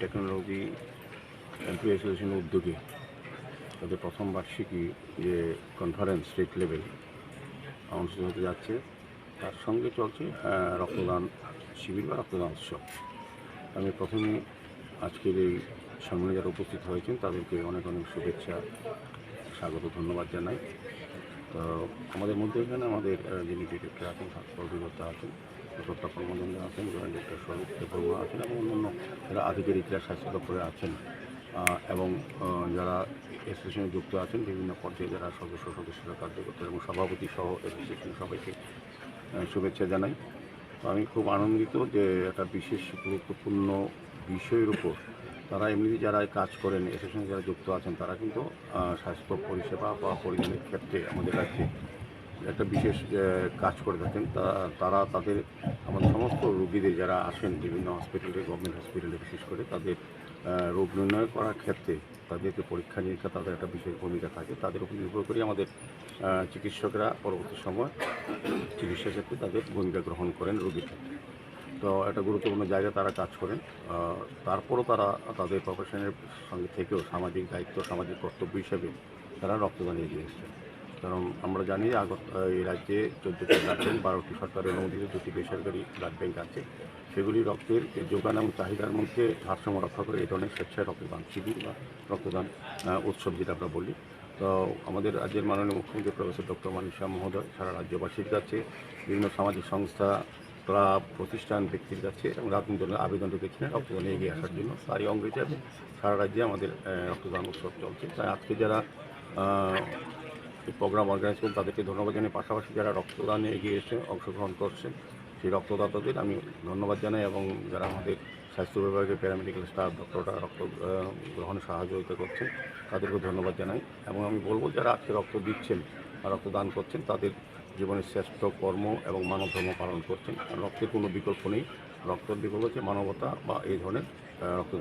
Technology employee অ্যাসোসিয়েশনের উদ্যোগে তাদের প্রথম বার্ষিকী যে কনফারেন্স স্টেট লেভেল অনুষ্ঠিত হতে যাচ্ছে, তার সঙ্গে চলছে রক্তদান শিবির বা রক্তদান উৎসব। আমি প্রথমে আজকের এই সম্মেলনে যারা উপস্থিত হয়েছেন, তাদেরকে অনেক অনেক শুভেচ্ছা, স্বাগত, ধন্যবাদ জানাই। আমাদের মধ্যে এখানে আমাদের যিনি ডিরেক্টর আছেন স্বাস্থ্য অধিকর্তা আছেন প্রতাপ মজুমদার আছেন জয়েন্ট ডিরেক্টর স্বরূপ দেববর্মা আছেন এবং অন্যান্য যারা আধিকারিকরা, স্বাস্থ্য দপ্তরে আছেন এবং যারা অ্যাসোসিয়েশনে যুক্ত আছেন, বিভিন্ন পর্যায়ে যারা সদস্য সদস্যরা কার্যকর্তা এবং সভাপতি সহ অ্যাসোসিয়েশনের সবাইকে শুভেচ্ছা জানাই। আমি খুব আনন্দিত যে একটা বিশেষ গুরুত্বপূর্ণ বিষয়ের উপর তারা এমনিতে যারা কাজ করেন অ্যাসোসিয়েশনে যারা যুক্ত আছেন, তারা কিন্তু স্বাস্থ্য পরিষেবা বা পরিধানের ক্ষেত্রে আমাদের রাজ্যে একটা বিশেষ কাজ করে থাকেন। তারা তাদের, আমাদের সমস্ত রোগীদের যারা আসেন, বিভিন্ন হসপিটালে গভর্নমেন্ট হসপিটালে বিশেষ করে, তাদের রোগ নির্ণয় করার ক্ষেত্রে তাদেরকে পরীক্ষা, নিরীক্ষা তাদের একটা বিশেষ ভূমিকা থাকে। তাদের উপর নির্ভর করে আমাদের চিকিৎসকরা পরবর্তী সময় চিকিৎসা ক্ষেত্রে তাদের ভূমিকা গ্রহণ করেন রোগীর ক্ষেত্রে। তো একটা গুরুত্বপূর্ণ জায়গায় তারা কাজ করেন। তারপরও তারা তাদের প্রফেশনের সঙ্গে থেকেও সামাজিক দায়িত্ব, সামাজিক কর্তব্য হিসেবে তারা রক্তদান এগিয়ে এসেছেন কারণ আমরা জানি আগত, এই রাজ্যে চোদ্দোটি ব্লাড ব্যাঙ্ক বারোটি সরকারি অনুমোদিত দুটি বেসরকারি ব্লাড ব্যাঙ্ক আছে। সেগুলি রক্তের যোগান এবং চাহিদার মধ্যে ভারসাম্য রক্ষা করে এই ধরনের স্বেচ্ছায় রক্তদান, শিবির বা রক্তদান উৎসব যেটা আমরা বলি। তো আমাদের রাজ্যের মাননীয় মুখ্যমন্ত্রী প্রফেসর ডক্টর শাহ মহোদয় সারা রাজ্যবাসীর কাছে বিভিন্ন সামাজিক সংস্থা ক্লাব প্রতিষ্ঠান ব্যক্তির কাছে এবং রাজনৈতিক দলের আবেদন রেখেছিলেন রক্তদানে এগিয়ে আসার জন্য তারই অঙ্গ হিসাবে সারা রাজ্যে আমাদের রক্তদান উৎসব চলছে। তাই আজকে যারা প্রোগ্রাম অর্গানাইজ করুন, তাদেরকে ধন্যবাদ জানাই পাশাপাশি যারা রক্তদানে এগিয়ে এসে অংশগ্রহণ করছেন, সেই রক্তদাতাদের আমি ধন্যবাদ জানাই এবং যারা আমাদের স্বাস্থ্য বিভাগের প্যারামেডিক্যাল স্টাফ ডক্টররা রক্ত গ্রহণে সহযোগিতা করছেন তাদেরকে ধন্যবাদ জানাই। এবং আমি বলব, যারা আজকে রক্ত দিচ্ছেন রক্তদান করছেন, তাদের জীবনের শ্রেষ্ঠ কর্ম এবং মানব ধর্ম পালন করছেন। রক্তের কোনো বিকল্প নেই। রক্তের বিকল্প হচ্ছে মানবতা বা এই ধরনের রক্ত